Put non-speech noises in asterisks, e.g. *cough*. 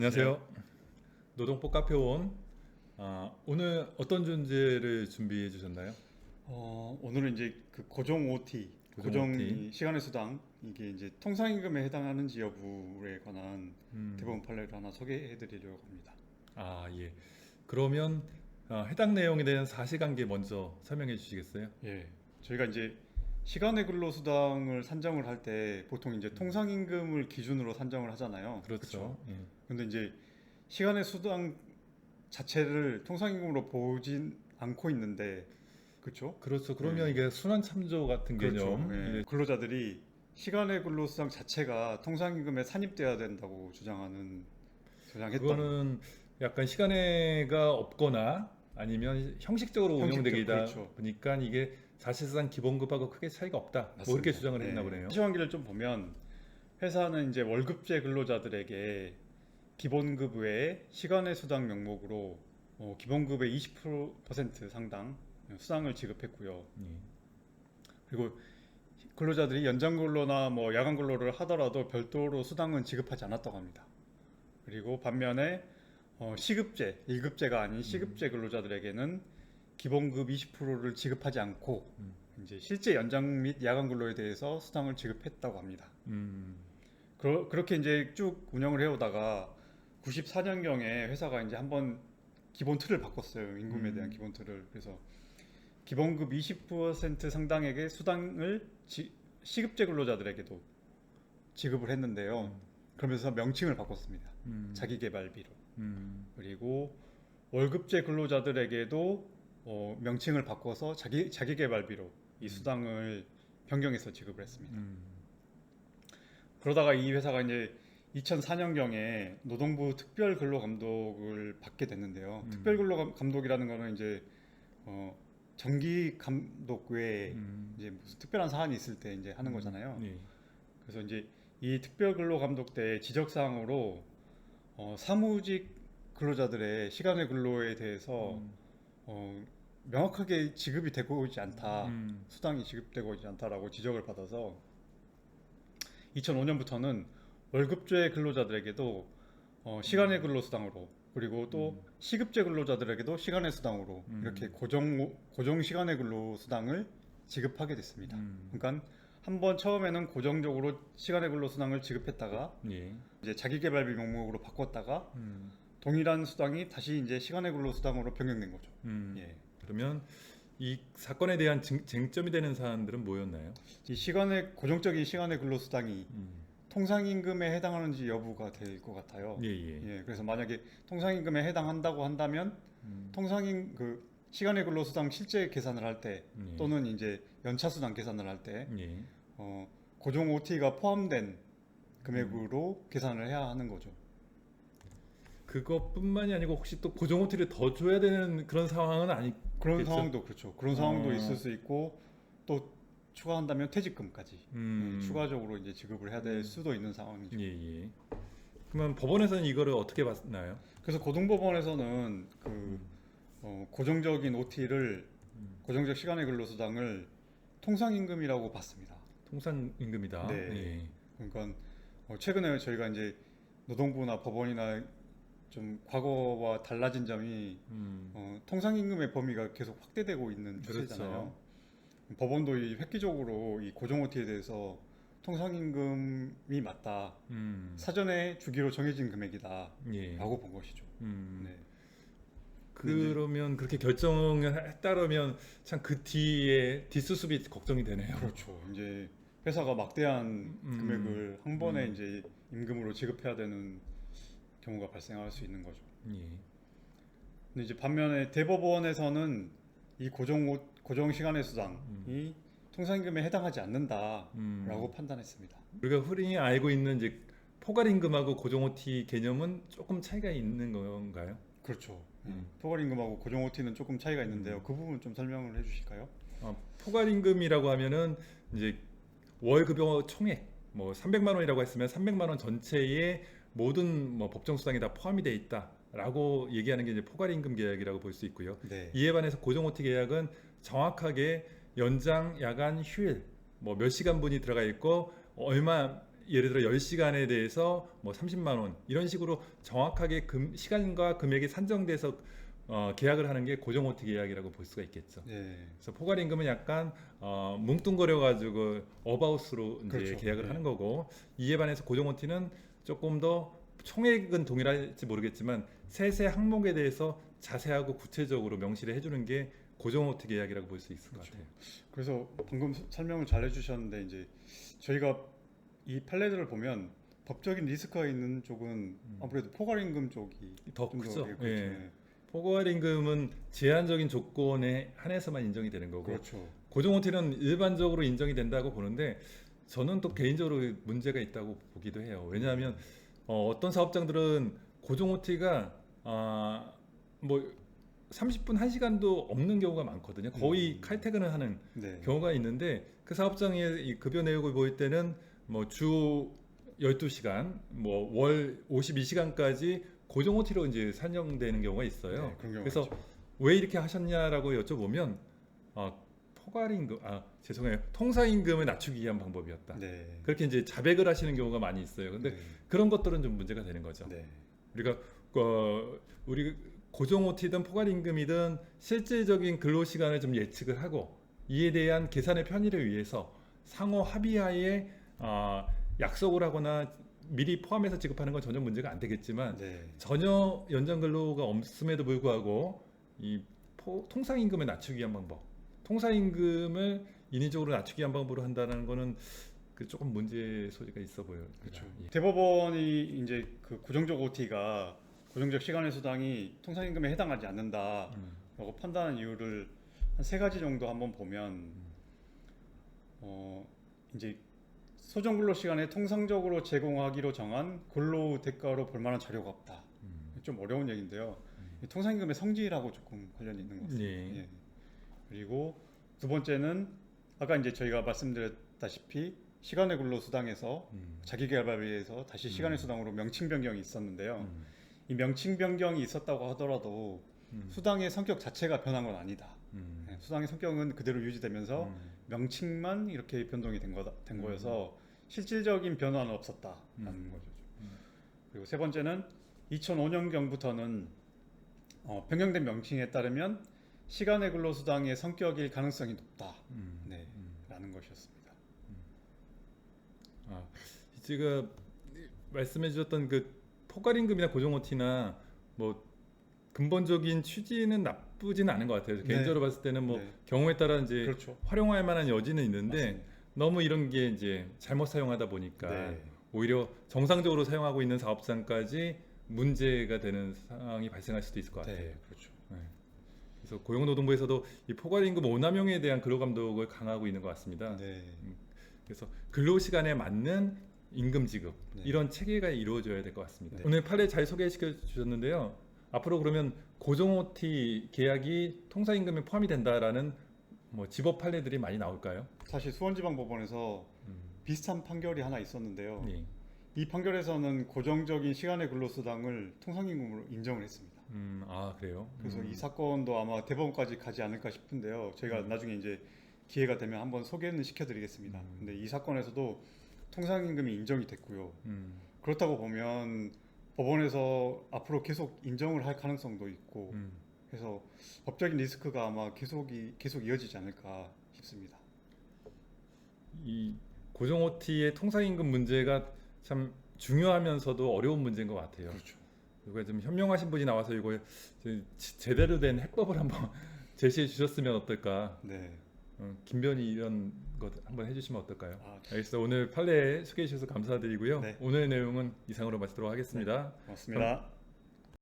안녕하세요. 노동법 카페온. 아, 오늘 어떤 존재를 준비해 주셨나요? 어, 오늘은 이제 그 고정 OT, 고정 고정, OT. 이 시간의 수당 이게 이제 통상 임금에 해당하는지 여부에 관한 음. 대법원 판례를 하나 소개해 드리려고 합니다. 아 예. 그러면 아, 해당 내용에 대한 사실관계 먼저 설명해 주시겠어요? 예, 저희가 이제 시간의 근로수당을 산정을 할 때 보통 이제 통상임금을 기준으로 산정을 하잖아요. 그렇죠. 예. 근데 이제 시간의 수당 자체를 통상임금으로 보진 않고 있는데, 그렇죠? 그렇죠. 그러면 네. 이게 순환 참조 같은 개념. 예. 예. 근로자들이 시간의 근로수당 자체가 통상임금에 산입돼야 된다고 주장하는 주장했던 그거는 약간 시간에가 없거나 아니면 형식적으로 운영되기다 그렇죠. 보니까 이게 사실상 기본급하고 크게 차이가 없다. 뭐 맞습니다. 이렇게 주장을 했나 네. 보네요. 시황기를 좀 보면 회사는 이제 월급제 근로자들에게 기본급 외에 시간의 수당 명목으로 어, 기본급의 20% 상당 수당을 지급했고요. 예. 그리고 근로자들이 연장 근로나 뭐 야간 근로를 하더라도 별도로 수당은 지급하지 않았다고 합니다. 그리고 반면에 어, 시급제, 1급제가 아닌 시급제 근로자들에게는 기본급 20%를 지급하지 않고 음. 이제 실제 연장 및 야간 근로에 대해서 수당을 지급했다고 합니다. 음. 그러, 그렇게 이제 쭉 운영을 해오다가 94년경에 회사가 이제 한번 기본 틀을 바꿨어요. 임금에 대한 음. 기본 틀을. 그래서 기본급 20% 상당에게 수당을 지- 시급제 근로자들에게도 지급을 했는데요. 그러면서 명칭을 바꿨습니다. 음. 자기개발비로. 음. 그리고 월급제 근로자들에게도 어, 명칭을 바꿔서 자기 자기 개발비로 이 수당을 변경해서 지급을 했습니다. 음. 그러다가 이 회사가 이제 2004년경에 노동부 특별 근로 감독을 받게 됐는데요. 음. 특별 근로 감- 감독이라는 거는 이제 어, 정기 감독 외에 음. 이제 무슨 특별한 사안이 있을 때 이제 하는 거잖아요. 예. 그래서 이제 이 특별 근로 감독 때 지적 사항으로 어, 사무직 근로자들의 시간의 근로에 대해서 음. 어, 명확하게 지급이 되고 있지 않다. 음. 수당이 지급되고 있지 않다라고 지적을 받아서 2005년부터는 월급제 근로자들에게도 어, 시간의 근로 수당으로 그리고 또 음. 시급제 근로자들에게도 시간의 수당으로 음. 이렇게 고정 고정 시간의 근로 수당을 지급하게 됐습니다. 음. 그러니까 한번 처음에는 고정적으로 시간의 근로 수당을 지급했다가 예. 이제 자기개발비 명목으로 바꿨다가 음. 동일한 수당이 다시 이제 시간의 근로 수당으로 변경된 거죠. 음. 예. 그러면 이 사건에 대한 쟁, 쟁점이 되는 사안들은 뭐였나요? 이 시간의 고정적인 시간의 근로 수당이 음. 통상임금에 해당하는지 여부가 될 것 같아요. 예, 예. 예, 그래서 만약에 통상임금에 해당한다고 한다면 음. 통상임 그 시간의 근로수당 실제 계산을 할때 예. 또는 이제 연차수당 계산을 할때 예. 어, 고정 OT가 포함된 금액으로 계산을 해야 하는 거죠. 그것뿐만이 아니고 혹시 또 고정 호텔을 더 줘야 되는 그런 상황은 아니 그런 그렇죠. 상황도 그렇죠. 그런 상황도 어. 있을 수 있고 또 추가한다면 퇴직금까지 음. 예, 추가적으로 이제 지급을 해야 될 수도 있는 상황이죠. 예, 예. 그러면 법원에서는 이거를 어떻게 봤나요? 그래서 고등법원에서는 그 어, 고정적인 OT를 음. 고정적 시간의 근로수당을 통상임금이라고 봤습니다. 통상 임금이다. 네. 예. 그러니까 어, 최근에 저희가 이제 노동부나 법원이나 좀 과거와 달라진 점이 음. 어, 통상임금의 범위가 계속 확대되고 있는 그렇죠. 추세잖아요. 법원도 이 획기적으로 이 고정 OT에 대해서 통상임금이 맞다. 음. 사전에 주기로 정해진 금액이다라고 예. 본 것이죠. 음. 네. 그러면 그렇게 결정을 했다면 참 그 뒤에 뒷수습이 걱정이 되네요. 그렇죠. 이제 회사가 막대한 음. 금액을 한 번에 음. 이제 임금으로 지급해야 되는 경우가 발생할 수 있는 거죠. 예. 근데 이제 반면에 대법원에서는 이 고정 오- 고정 시간의 수당이 통상임금에 해당하지 않는다라고 음. 판단했습니다. 우리가 흔히 알고 있는 이제 포괄 임금하고 고정 OT 개념은 조금 차이가 있는 건가요? 그렇죠. 음. 포괄임금하고 고정 OT는 조금 차이가 있는데요. 음. 그 부분 좀 설명을 해주실까요? 어, 포괄 임금이라고 하면은 이제 월 급여 총액 뭐 300만 원이라고 했으면 300만 원 전체에 모든 뭐 법정 수당이 다 포함이 돼 있다라고 얘기하는 게 이제 포괄 임금 계약이라고 볼 수 있고요. 네. 이에 반해서 고정 OT 계약은 정확하게 연장, 야간, 휴일 뭐 몇 시간 분이 들어가 있고 얼마 예를 들어 10시간에 대해서 뭐 30만 원 이런 식으로 정확하게 금, 시간과 금액이 산정돼서 어, 계약을 하는 게 고정 OT 계약이라고 볼 수가 있겠죠. 예. 그래서 포괄 임금은 약간 어, 뭉뚱거려 가지고 어바웃으로 이제 그렇죠. 계약을 네. 하는 거고 이에 반해서 고정 OT는 조금 더 총액은 동일할지 모르겠지만 세세 항목에 대해서 자세하고 구체적으로 명시를 해주는 게 고정 OT 계약이라고 볼 수 있을 것 그렇죠. 같아요. 그래서 방금 설명을 잘 해주셨는데 이제 저희가 이 판례들을 보면 법적인 리스크가 있는 쪽은 아무래도 포괄임금 쪽이 더좀 크죠. 예, 그렇죠. 예. 포괄 임금은 제한적인 조건에 한해서만 인정이 되는 거고 그렇죠. 고정 OT는 일반적으로 인정이 된다고 보는데 저는 또 개인적으로 문제가 있다고 보기도 해요. 왜냐하면 어, 떤 사업장들은 고정 OT가 아, 뭐 30분 1시간도 없는 경우가 많거든요. 거의 음. 칼퇴근을 하는 네. 경우가 있는데 그 사업장의 이 급여 내역을 보일 때는 뭐 주 12시간, 뭐 월 52시간까지 고정 OT로 이제 산정되는 경우가 있어요. 네, 그런 경우가 그래서 있죠. 왜 이렇게 하셨냐라고 여쭤보면 아, 포괄임금 아 죄송해요 통사임금을 낮추기 위한 방법이었다. 네. 그렇게 이제 자백을 하시는 경우가 많이 있어요. 근데 네. 그런 것들은 좀 문제가 되는 거죠. 네. 우리가 어, 우리 고정 OT든 포괄임금이든 실질적인 근로 시간을 좀 예측을 하고 이에 대한 계산의 편의를 위해서 상호 합의하에 아, 약속을 하거나 미리 포함해서 지급하는 건 전혀 문제가 안 되겠지만 네. 전혀 연장 근로가 없음에도 불구하고 이 포- 통상 임금을 낮추기 위한 방법, 통상 임금을 인위적으로 낮추기 위한 방법으로 한다는 거는 그 조금 문제 소지가 있어 보여요. 그렇죠. 예. 대법원이 이제 그 고정적 OT가 고정적 시간의 수당이 통상 임금에 해당하지 않는다라고 음, 판단한 이유를 한 세 가지 정도 한번 보면 어 이제 소정 근로 시간에 통상적으로 제공하기로 정한 근로 대가로 볼 만한 자료가 없다. 음. 좀 어려운 얘기인데요. 이 통상임금의 성질하고 조금 관련이 있는 것 같습니다. 예. 예. 그리고 두 번째는 아까 이제 저희가 말씀드렸다시피 시간의 근로 수당에서 음. 자기개발을 위해서 다시 음. 시간의 수당으로 명칭 변경이 있었는데요. 음. 이 명칭 변경이 있었다고 하더라도 음. 수당의 성격 자체가 변한 건 아니다. 음. 예, 수당의 성격은 그대로 유지되면서 음. 명칭만 이렇게 변동이 된, 거다, 된 음. 거여서 실질적인 변화는 없었다라는 음. 거죠. 음. 그리고 세 번째는 2005년경부터는 어, 변경된 명칭에 따르면 시간의 근로 수당의 성격일 가능성이 높다. 음. 네, 음. 라는 것이었습니다. 아, 지금 말씀해 주셨던 그 포괄임금이나 고정 OT나 뭐 근본적인 취지는 나쁘지는 않은 것 같아요. 네. 개인적으로 봤을 때는 뭐 네. 경우에 따라 이제 그렇죠. 활용할 만한 여지는 있는데 맞습니다. 너무 이런 게 이제 잘못 사용하다 보니까 네. 오히려 정상적으로 사용하고 있는 사업장까지 문제가 되는 상황이 발생할 수도 있을 것 같아요. 네, 그렇죠. 그래서 고용노동부에서도 이 포괄임금 오남용에 대한 근로감독을 강화하고 있는 것 같습니다. 네. 그래서 근로시간에 맞는 임금 지급 네. 이런 체계가 이루어져야 될 것 같습니다. 네. 오늘 판례 잘 소개시켜 주셨는데요. 앞으로 그러면 고정 OT 계약이 통사 임금에 포함이 된다라는 뭐 집업 판례들이 많이 나올까요? 사실 수원지방법원에서 비슷한 판결이 하나 있었는데요. 예. 이 판결에서는 고정적인 시간의 근로수당을 통상임금으로 인정을 했습니다. 음, 아 그래요. 그래서 음. 이 사건도 아마 대법원까지 가지 않을까 싶은데요. 저희가 음. 나중에 이제 기회가 되면 한번 소개는 시켜드리겠습니다. 음. 근데 이 사건에서도 통상임금이 인정이 됐고요. 음, 그렇다고 보면 법원에서 앞으로 계속 인정을 할 가능성도 있고 음. 그래서 법적인 리스크가 아마 계속이 계속 이어지지 않을까 싶습니다. 이 고정 OT의 통상임금 문제가 참 중요하면서도 어려운 문제인 것 같아요. 그렇죠. 이거 좀 현명하신 분이 나와서 이거 제- 제대로 된 해법을 한번 *laughs* 제시해 주셨으면 어떨까. 네. 어, 김변이 이런 것 한번 해주시면 어떨까요? 아, 알겠습니다. 오늘 판례 소개해 주셔서 감사드리고요. 네. 오늘 내용은 이상으로 마치도록 하겠습니다. 고맙습니다.